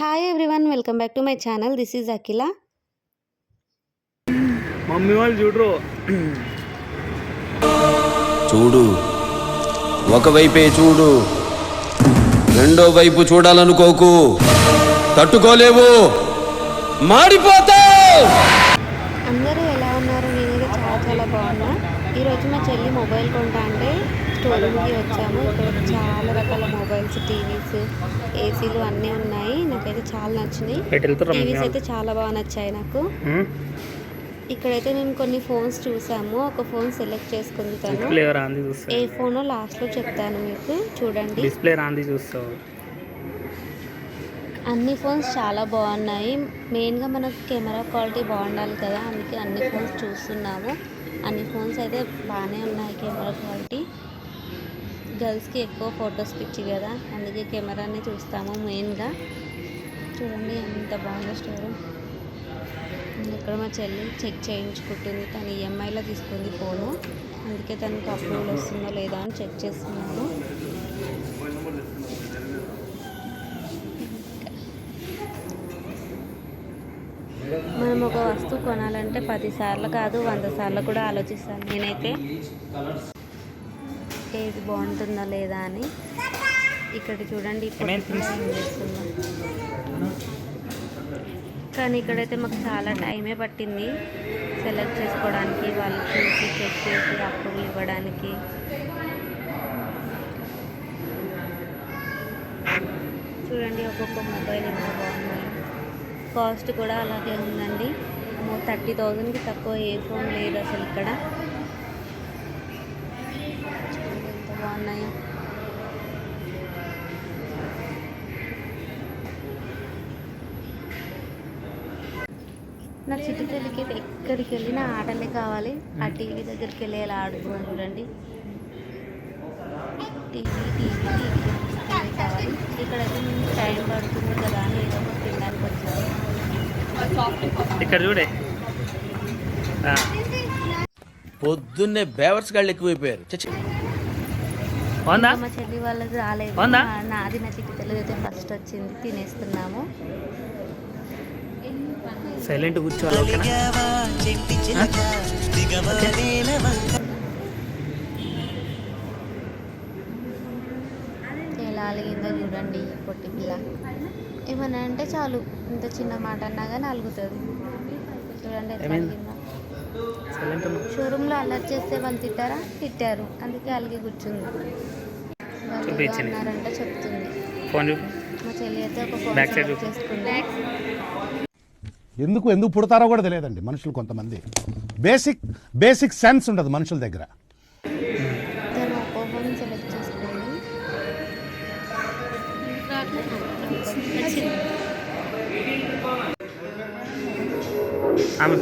Hi everyone welcome back to my channel this is Akhila mummy వాళ్ళు చూడరు. చూడు. ఒకవైపే చూడు. రెండో వైపు చూడాలనుకోకు. తట్టుకోలేవు. మాడిపోతావు. అందరూ ఎలా ఉన్నారు? నేనైతే చాలా చాలా బాగున్నా. ఈరోజు మా చెల్లి మొబైల్ కొంటా అంటే స్టోర్ రూమ్కి వచ్చాము. ఇక్కడ చాలా రకాల మొబైల్స్ టీవీస్ ఏసీలు అన్నీ ఉన్నాయి. నాకైతే చాలా నచ్చినాయి. టీవీస్ అయితే చాలా బాగా నచ్చాయి నాకు. ఇక్కడైతే నేను కొన్ని ఫోన్స్ చూసాము. ఒక ఫోన్ సెలెక్ట్ చూస్తావు ఏ ఫోనో లాస్ట్లో చెప్తాను మీకు. చూడండి. డిస్ప్లే రాంది చూస్తావు. అన్ని ఫోన్స్ చాలా బాగున్నాయి. మెయిన్గా మనకు కెమెరా క్వాలిటీ బాగుండాలి కదా. అందుకే అన్ని ఫోన్స్ చూస్తున్నాము. అన్ని ఫోన్స్ అయితే బాగానే ఉన్నాయి కెమెరా క్వాలిటీ. గర్ల్స్కి ఎక్కువ ఫొటోస్ పిచ్చి కదా అందుకే కెమెరానే చూస్తాము మెయిన్గా. చూడండి ఎంత బాగుందో స్టోర్. ఇక్కడ మా చెల్లి చెక్ చేయించుకుంటుంది తను ఈఎంఐలో తీసుకుంది ఫోను. అందుకే తనకు అప్రూవల్ వస్తుందో లేదా అని చెక్ చేస్తున్నాను. మనం ఒక వస్తువు కొనాలంటే పది సార్లు కాదు వంద సార్లు కూడా ఆలోచిస్తాను నేనైతే. ఏది బాగుంటుందా లేదా అని ఇక్కడ చూడండి. కానీ ఇక్కడైతే మాకు చాలా టైమే పట్టింది సెలెక్ట్ చేసుకోవడానికి వాళ్ళు చూసి చెక్ చేసి అప్రూవల్ ఇవ్వడానికి. చూడండి ఒక్కొక్క మొబైల్ ఎంత బాగున్నాయి కాస్ట్ కూడా అలాగే ఉందండి. థర్టీ థౌజండ్కి తక్కువ ఏ ఫోన్ లేదు అసలు ఇక్కడ. బాగున్నాయో. నా చిట్టి తల్లికి ఎక్కడికి వెళ్ళినా ఆటలే కావాలి. ఆ టీవీ దగ్గరికి వెళ్ళి ఎలా ఆడుతున్నాను చూడండి. టీవీ టీవీ టీవీ కావాలి. ఇక్కడైతే మేము టైం పడుతుంది కదా అని ఏదో ఒకటి తినడానికి వచ్చాము ఇక్కడ చూడే. పొద్దున్నే బేవర్స్ గాళ్ళు ఎక్కువైపోయారు. చచ్చి. మా చెల్లి వాళ్ళది రాలేదు. నాది నా చిట్టి తల్లి అయితే ఫస్ట్ వచ్చింది తినేస్తున్నాము. సైలెంట్ కూర్చోవాలి ఎలా అలిగిందో చూడండి పొట్టి పిల్ల. ఏమన్నా అంటే చాలు ఇంత చిన్న మాట అన్నా కానీ అలుగుతుంది. చూడండి షోరూంలో అల్లరి చేస్తే వాళ్ళు తిట్టారా? తిట్టారు. అందుకే అలిగి కూర్చుంది. అన్నారంటే చెప్తుంది. ఫోన్ చూపి. మా చెల్లి అయితే ఒక ఫోన్ Back side సెలెక్ట్ చేసుకుంది. ఎందుకు ఎందుకు పుడతారో కూడా తెలియదండి మనుషులు కొంతమంది. బేసిక్ బేసిక్ సెన్స్ ఉండదు మనుషుల దగ్గర. ఆమె